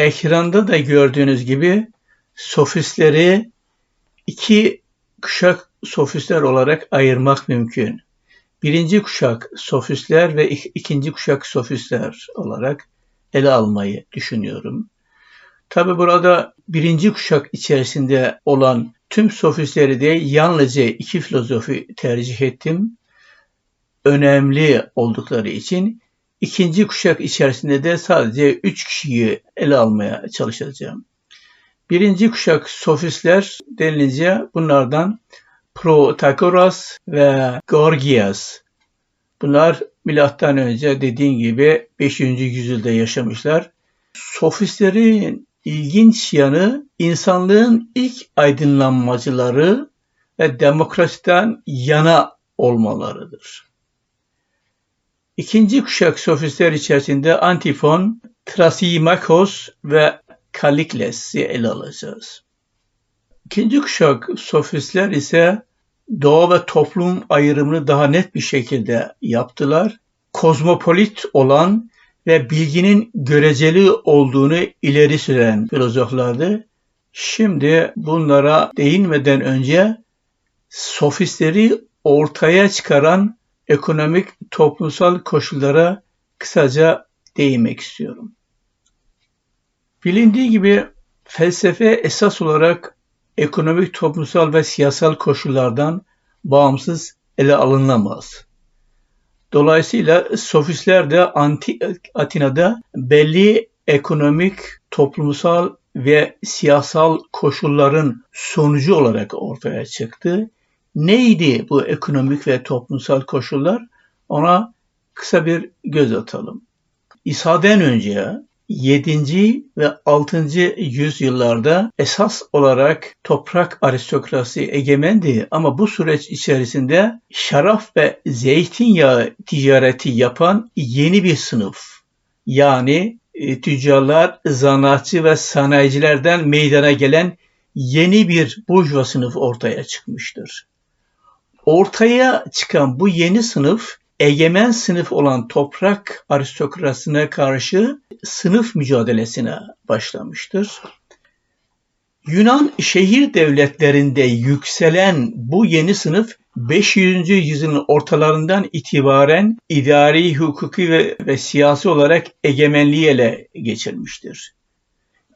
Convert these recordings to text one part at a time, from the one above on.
ekranda da gördüğünüz gibi sofistleri iki kuşak sofistler olarak ayırmak mümkün. Birinci kuşak sofistler ve ikinci kuşak sofistler olarak ele almayı düşünüyorum. Tabi burada birinci kuşak içerisinde olan tüm sofistleri de yalnızca iki filozofi tercih ettim. Önemli oldukları için ikinci kuşak içerisinde de sadece üç kişiyi ele almaya çalışacağım. Birinci kuşak sofistler denilince bunlardan Protagoras ve Gorgias. Bunlar milattan önce dediğin gibi 5. yüzyılda yaşamışlar. Sofistlerin ilginç yanı insanlığın ilk aydınlanmacıları ve demokrasiden yana olmalarıdır. İkinci kuşak sofistler içerisinde Antifon, Trasimakos ve Kalikles'i ele alacağız. İkinci kuşak sofistler ise doğa ve toplum ayrımını daha net bir şekilde yaptılar. Kozmopolit olan ve bilginin göreceli olduğunu ileri süren filozoflardı. Şimdi bunlara değinmeden önce sofistleri ortaya çıkaran ekonomik toplumsal koşullara kısaca değinmek istiyorum. Bilindiği gibi felsefe esas olarak ekonomik, toplumsal ve siyasal koşullardan bağımsız ele alınamaz. Dolayısıyla sofistler de anti Atina'da belli ekonomik, toplumsal ve siyasal koşulların sonucu olarak ortaya çıktı. Neydi bu ekonomik ve toplumsal koşullar? Ona kısa bir göz atalım. İsa'den önce 7. ve 6. yüzyıllarda esas olarak toprak aristokrasi egemendi ama bu süreç içerisinde şaraf ve zeytinyağı ticareti yapan yeni bir sınıf yani e, tüccarlar, zanatçı ve sanayicilerden meydana gelen yeni bir burjuva sınıf ortaya çıkmıştır. Ortaya çıkan bu yeni sınıf egemen sınıf olan toprak aristokrasine karşı sınıf mücadelesine başlamıştır. Yunan şehir devletlerinde yükselen bu yeni sınıf 500. yüzyılın ortalarından itibaren idari, hukuki ve, ve siyasi olarak egemenliği ele geçirmiştir.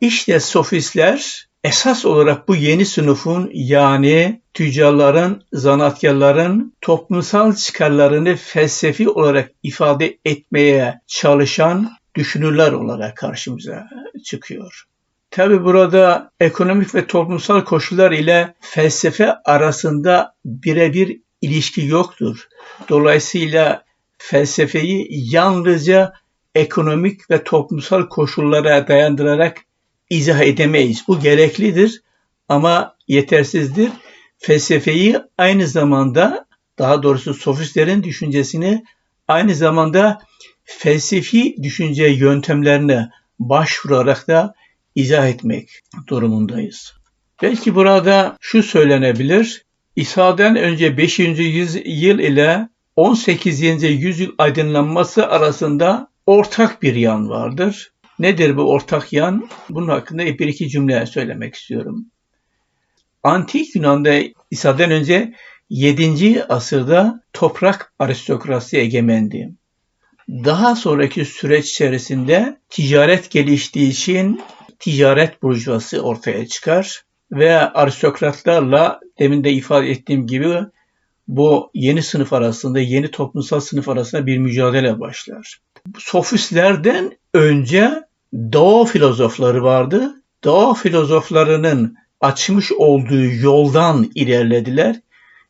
İşte sofistler esas olarak bu yeni sınıfın yani tüccarların, zanatkarların toplumsal çıkarlarını felsefi olarak ifade etmeye çalışan düşünürler olarak karşımıza çıkıyor. Tabi burada ekonomik ve toplumsal koşullar ile felsefe arasında birebir ilişki yoktur. Dolayısıyla felsefeyi yalnızca ekonomik ve toplumsal koşullara dayandırarak izah edemeyiz. Bu gereklidir ama yetersizdir. Felsefeyi aynı zamanda daha doğrusu sofistlerin düşüncesini aynı zamanda felsefi düşünce yöntemlerine başvurarak da izah etmek durumundayız. Belki burada şu söylenebilir. İsa'dan önce 5. yüzyıl ile 18. yüzyıl aydınlanması arasında ortak bir yan vardır. Nedir bu ortak yan? Bunun hakkında bir iki cümle söylemek istiyorum. Antik Yunan'da İsa'dan önce 7. asırda toprak aristokrasi egemendi. Daha sonraki süreç içerisinde ticaret geliştiği için ticaret burjuvası ortaya çıkar ve aristokratlarla demin de ifade ettiğim gibi bu yeni sınıf arasında, yeni toplumsal sınıf arasında bir mücadele başlar. Sofistlerden önce Doğu filozofları vardı. Doğu filozoflarının açmış olduğu yoldan ilerlediler.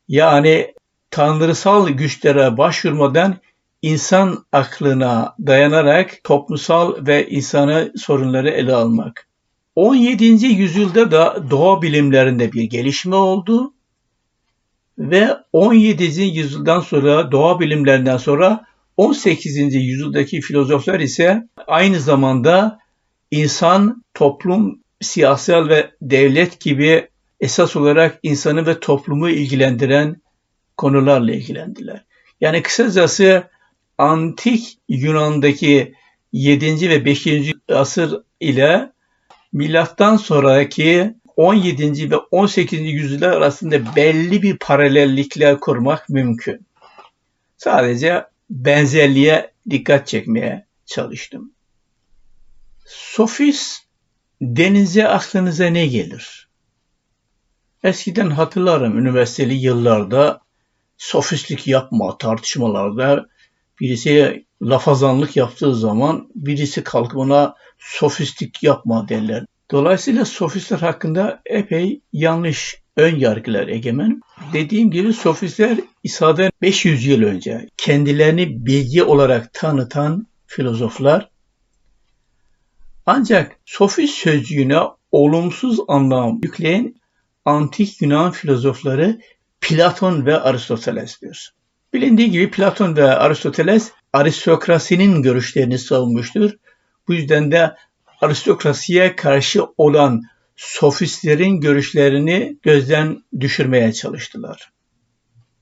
Yani tanrısal güçlere başvurmadan insan aklına dayanarak toplumsal ve insana sorunları ele almak. 17. yüzyılda da doğa bilimlerinde bir gelişme oldu ve 17. yüzyıldan sonra doğa bilimlerinden sonra 18. yüzyıldaki filozoflar ise aynı zamanda insan, toplum, siyasal ve devlet gibi esas olarak insanı ve toplumu ilgilendiren konularla ilgilendiler. Yani kısacası antik Yunan'daki 7. ve 5. asır ile milattan sonraki 17. ve 18. yüzyıllar arasında belli bir paralellikler kurmak mümkün. Sadece benzerliğe dikkat çekmeye çalıştım. Sofist denize aklınıza ne gelir? Eskiden hatırlarım üniversiteli yıllarda sofistlik yapma tartışmalarda birisi lafazanlık yaptığı zaman birisi kalkıp ona sofistik yapma derler. Dolayısıyla sofistler hakkında epey yanlış ön yargılar egemen. Dediğim gibi sofistler İsa'dan 500 yıl önce kendilerini bilgi olarak tanıtan filozoflar ancak sofist sözcüğüne olumsuz anlam yükleyen antik Yunan filozofları Platon ve Aristoteles'tir. Bilindiği gibi Platon ve Aristoteles aristokrasinin görüşlerini savunmuştur. Bu yüzden de aristokrasiye karşı olan sofistlerin görüşlerini gözden düşürmeye çalıştılar.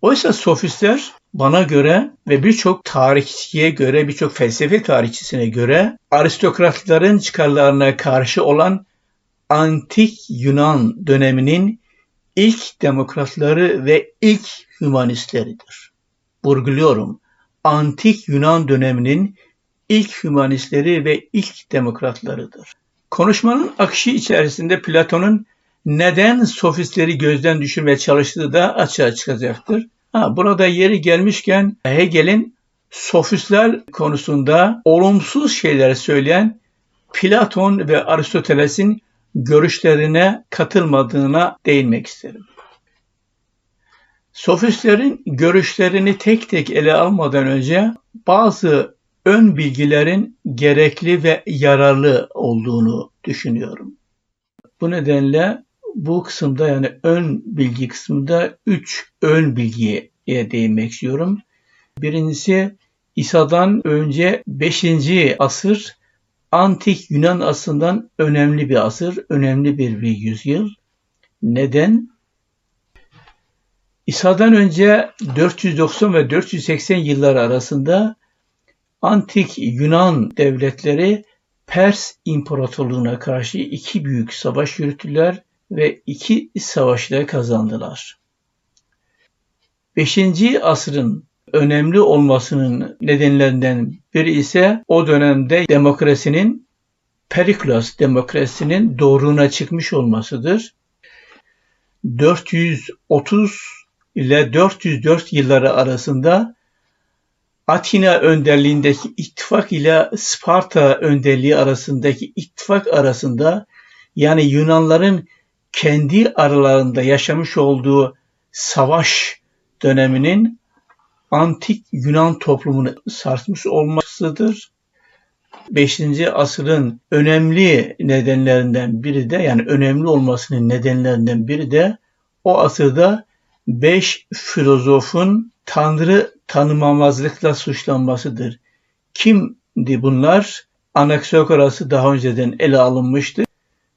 Oysa sofistler bana göre ve birçok tarihçiye göre, birçok felsefe tarihçisine göre aristokratların çıkarlarına karşı olan antik Yunan döneminin ilk demokratları ve ilk hümanistleridir. Vurguluyorum, antik Yunan döneminin ilk hümanistleri ve ilk demokratlarıdır. Konuşmanın akışı içerisinde Platon'un neden sofistleri gözden düşürmeye çalıştığı da açığa çıkacaktır. Ha, burada yeri gelmişken Hegel'in sofistler konusunda olumsuz şeyler söyleyen Platon ve Aristoteles'in görüşlerine katılmadığına değinmek isterim. Sofistlerin görüşlerini tek tek ele almadan önce bazı ön bilgilerin gerekli ve yararlı olduğunu düşünüyorum. Bu nedenle bu kısımda yani ön bilgi kısmında üç ön bilgiye değinmek istiyorum. Birincisi İsa'dan önce 5. asır antik Yunan asrından önemli bir asır, önemli bir, bir yüzyıl. Neden? İsa'dan önce 490 ve 480 yıllar arasında antik Yunan devletleri Pers İmparatorluğu'na karşı iki büyük savaş yürüttüler ve iki savaşta kazandılar. 5. asrın önemli olmasının nedenlerinden biri ise o dönemde demokrasinin Periklos demokrasinin doğruğuna çıkmış olmasıdır. 430 ile 404 yılları arasında Atina önderliğindeki ittifak ile Sparta önderliği arasındaki ittifak arasında yani Yunanların kendi aralarında yaşamış olduğu savaş döneminin antik Yunan toplumunu sarsmış olmasıdır. 5. asırın önemli nedenlerinden biri de yani önemli olmasının nedenlerinden biri de o asırda 5 filozofun Tanrı tanımamazlıkla suçlanmasıdır. Kimdi bunlar? Anaxagoras'ı daha önceden ele alınmıştı.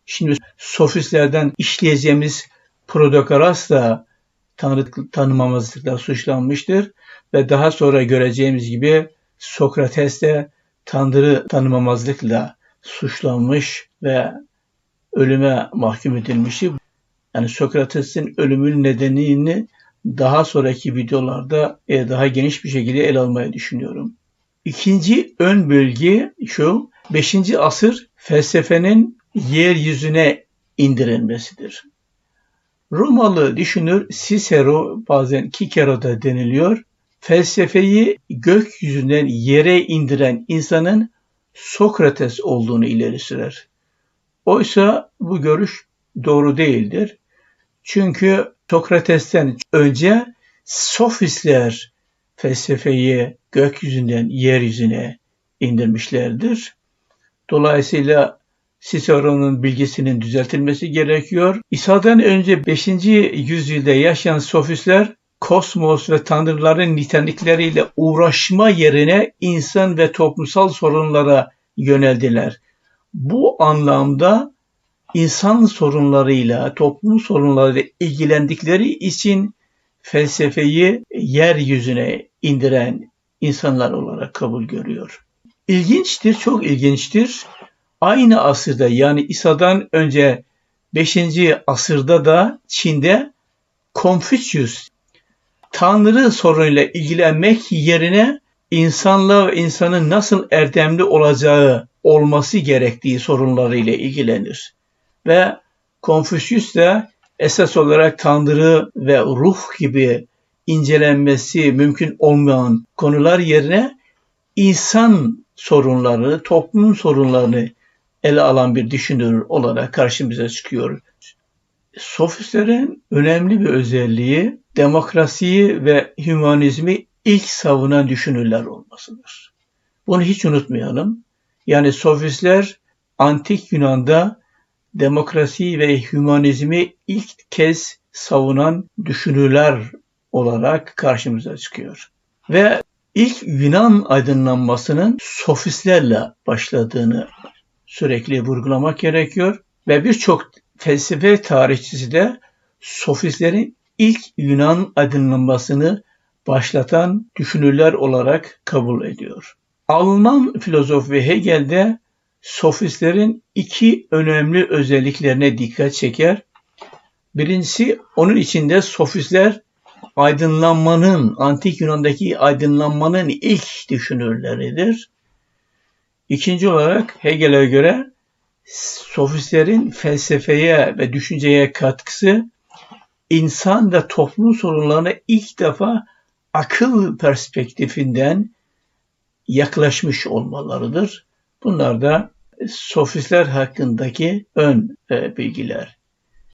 Şimdi sofistlerden işleyeceğimiz Prodokaras da Tanrı tanımamazlıkla suçlanmıştır ve daha sonra göreceğimiz gibi Sokrates de Tanrı tanımamazlıkla suçlanmış ve ölüme mahkum edilmişti. Yani Sokrates'in ölümün nedenini daha sonraki videolarda e, daha geniş bir şekilde ele almayı düşünüyorum. İkinci ön bölge şu, 5. asır felsefenin yeryüzüne indirilmesidir. Romalı düşünür Cicero bazen Cicero da deniliyor. Felsefeyi gökyüzünden yere indiren insanın Sokrates olduğunu ileri sürer. Oysa bu görüş doğru değildir. Çünkü Sokrates'ten önce sofistler felsefeyi gökyüzünden yeryüzüne indirmişlerdir. Dolayısıyla Cicero'nun bilgisinin düzeltilmesi gerekiyor. İsa'dan önce 5. yüzyılda yaşayan sofistler kosmos ve tanrıların nitelikleriyle uğraşma yerine insan ve toplumsal sorunlara yöneldiler. Bu anlamda insan sorunlarıyla, toplum sorunlarıyla ilgilendikleri için felsefeyi yeryüzüne indiren insanlar olarak kabul görüyor. İlginçtir, çok ilginçtir. aynı asırda yani İsa'dan önce 5. asırda da Çin'de Konfüçyüs Tanrı sorunuyla ilgilenmek yerine insanla ve insanın nasıl erdemli olacağı olması gerektiği sorunlarıyla ilgilenir. Ve Konfüçyüs de esas olarak Tanrı ve ruh gibi incelenmesi mümkün olmayan konular yerine insan sorunlarını, toplum sorunlarını ele alan bir düşünür olarak karşımıza çıkıyor. Sofistlerin önemli bir özelliği demokrasiyi ve hümanizmi ilk savunan düşünürler olmasıdır. Bunu hiç unutmayalım. Yani sofistler antik Yunan'da demokrasi ve hümanizmi ilk kez savunan düşünürler olarak karşımıza çıkıyor. Ve ilk Yunan aydınlanmasının sofistlerle başladığını sürekli vurgulamak gerekiyor ve birçok felsefe tarihçisi de sofistlerin ilk Yunan aydınlanmasını başlatan düşünürler olarak kabul ediyor. Alman filozof ve Hegel de sofistlerin iki önemli özelliklerine dikkat çeker. Birincisi onun içinde sofistler aydınlanmanın, antik Yunan'daki aydınlanmanın ilk düşünürleridir. İkinci olarak Hegel'e göre sofistlerin felsefeye ve düşünceye katkısı insan ve toplum sorunlarına ilk defa akıl perspektifinden yaklaşmış olmalarıdır. Bunlar da sofistler hakkındaki ön e, bilgiler.